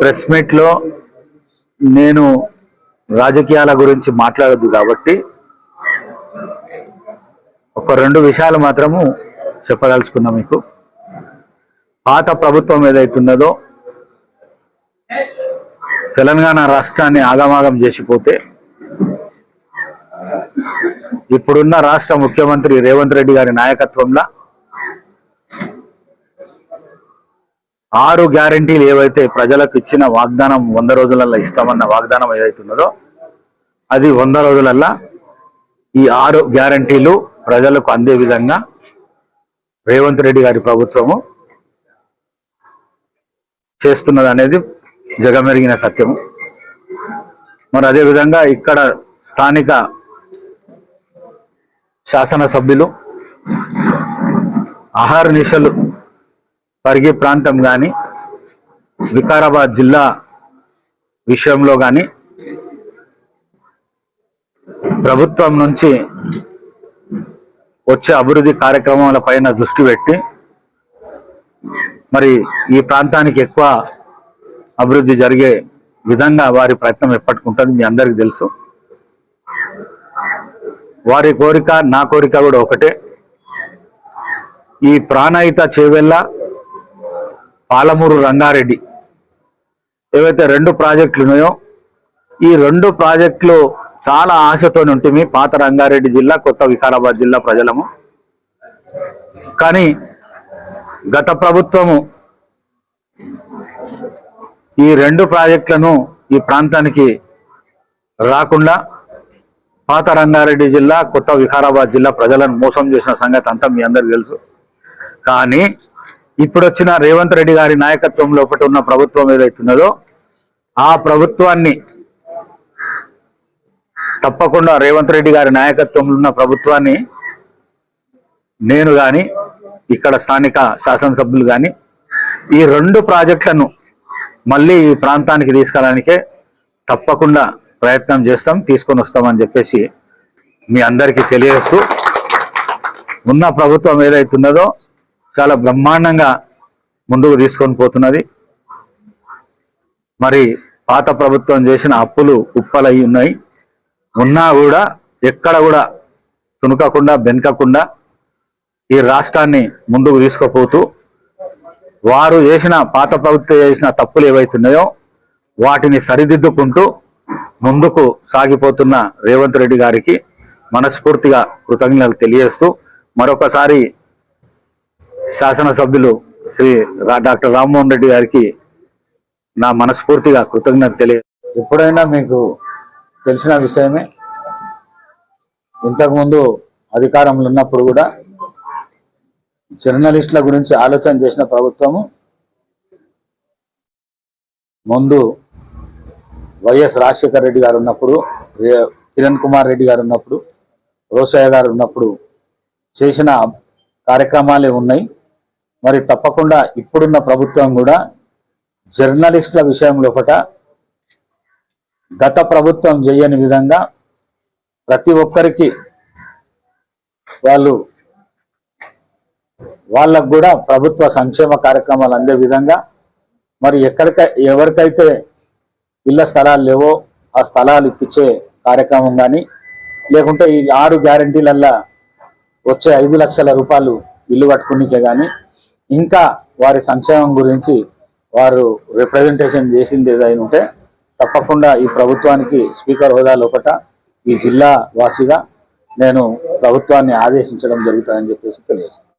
Press మీట్లో నేను రాజకీయాల గురించి మాట్లాడద్దు కాబట్టి ఒక రెండు విషయాలు మాత్రము చెప్పదలుచుకున్నా మీకు. పాత ప్రభుత్వం ఏదైతున్నదో తెలంగాణ రాష్ట్రాన్ని ఆగమాగం చేసిపోతే ఇప్పుడున్న రాష్ట్ర ముఖ్యమంత్రి రేవంత్ రెడ్డి గారి నాయకత్వంలో ఆరు గ్యారంటీలు ఏవైతే ప్రజలకు ఇచ్చిన వాగ్దానం వంద రోజులల్లో ఇస్తామన్న వాగ్దానం ఏదైతున్నదో అది వంద రోజులల్లా ఈ ఆరు గ్యారంటీలు ప్రజలకు అందే విధంగా రేవంత్ రెడ్డి గారి ప్రభుత్వము చేస్తున్నది అనేది జగమెరిగిన సత్యము. మరి అదే విధంగా ఇక్కడ స్థానిక శాసనసభ్యులు ఆహార నిశలు పరిగి ప్రాంతం కానీ వికారాబాద్ జిల్లా విషయంలో కానీ ప్రభుత్వం నుంచి వచ్చే అభివృద్ధి కార్యక్రమాల పైన దృష్టి పెట్టి మరి ఈ ప్రాంతానికి ఎక్కువ అభివృద్ధి జరిగే విధంగా వారి ప్రయత్నం ఎప్పటికుంటుంది మీ అందరికీ తెలుసు. వారి కోరిక నా కోరిక కూడా ఒకటే. ఈ ప్రాణాయిత చేవెళ్ళ పాలమూరు రంగారెడ్డి. ఏవైతే రెండు ప్రాజెక్టులు ఉన్నాయో ఈ రెండు ప్రాజెక్టులు చాలా ఆశతో ఉంటుంది పాత రంగారెడ్డి జిల్లా కొత్త వికారాబాద్ జిల్లా ప్రజలము. కానీ గత ప్రభుత్వము ఈ రెండు ప్రాజెక్టులను ఈ ప్రాంతానికి రాకుండా పాత రంగారెడ్డి జిల్లా కొత్త వికారాబాద్ జిల్లా ప్రజలను మోసం చేసిన సంగతి అంతా మీ అందరికి తెలుసు. కానీ ఇప్పుడు వచ్చిన రేవంత్ రెడ్డి గారి నాయకత్వం లోపల ఉన్న ప్రభుత్వం ఏదైతున్నదో ఆ ప్రభుత్వాన్ని తప్పకుండా రేవంత్ రెడ్డి గారి నాయకత్వంలో ఉన్న ప్రభుత్వాన్ని నేను కానీ ఇక్కడ స్థానిక శాసనసభ్యులు కానీ ఈ రెండు ప్రాజెక్టులను మళ్ళీ ఈ ప్రాంతానికి తీసుకెళ్ళడానికే తప్పకుండా ప్రయత్నం చేస్తాం తీసుకొని వస్తామని చెప్పేసి మీ అందరికీ తెలియజేస్తూ ఉన్న ప్రభుత్వం ఏదైతున్నదో చాలా బ్రహ్మాండంగా ముందుకు తీసుకొని పోతున్నది. మరి పాత ప్రభుత్వం చేసిన అప్పులు ఉప్పలయి ఉన్నాయి. ఉన్నా కూడా ఎక్కడ కూడా తునకకుండా బెనకకుండా ఈ రాష్ట్రాన్ని ముందుకు తీసుకుపోతూ వారు చేసిన పాత ప్రభుత్వం చేసిన తప్పులు ఏవైతున్నాయో వాటిని సరిదిద్దుకుంటూ ముందుకు సాగిపోతున్న రేవంత్ రెడ్డి గారికి మనస్ఫూర్తిగా కృతజ్ఞతలు తెలియజేస్తూ మరొకసారి శాసనసభ్యులు శ్రీ రా- డాక్టర్ రామ్మోహన్ రెడ్డి గారికి నా మనస్ఫూర్తిగా కృతజ్ఞత తెలియ ఎప్పుడైనా మీకు తెలిసిన విషయమే. ఇంతకుముందు అధికారంలో ఉన్నప్పుడు కూడా జర్నలిస్టుల గురించి ఆలోచన చేసిన ప్రభుత్వము. ముందు వైఎస్ రాజశేఖర రెడ్డి గారు ఉన్నప్పుడు కిరణ్ కుమార్ రెడ్డి గారు ఉన్నప్పుడు రోసయ్య గారు ఉన్నప్పుడు చేసిన కార్యక్రమాలే ఉన్నాయి. మరి తప్పకుండా ఇప్పుడున్న ప్రభుత్వం కూడా జర్నలిస్టుల విషయంలో ఒకట గత ప్రభుత్వం చేయని విధంగా ప్రతి ఒక్కరికి వాళ్ళు వాళ్ళకు కూడా ప్రభుత్వ సంక్షేమ కార్యక్రమాలు అందే విధంగా మరి ఎక్కడిక ఎవరికైతే ఇళ్ళ స్థలాలు లేవో ఆ స్థలాలు ఇప్పించే కార్యక్రమం కానీ లేకుంటే ఈ ఆరు గ్యారంటీలల్లా వచ్చే ఐదు లక్షల రూపాయలు ఇల్లు కట్టుకునికే కానీ ఇంకా వారి సంక్షేమం గురించి వారు రిప్రజెంటేషన్ చేసింది ఏదైనా ఉంటే తప్పకుండా ఈ ప్రభుత్వానికి స్పీకర్ హోదా లోపట ఈ జిల్లా వాసిగా నేను ప్రభుత్వాన్ని ఆదేశించడం జరుగుతుందని చెప్పేసి తెలియజేస్తాను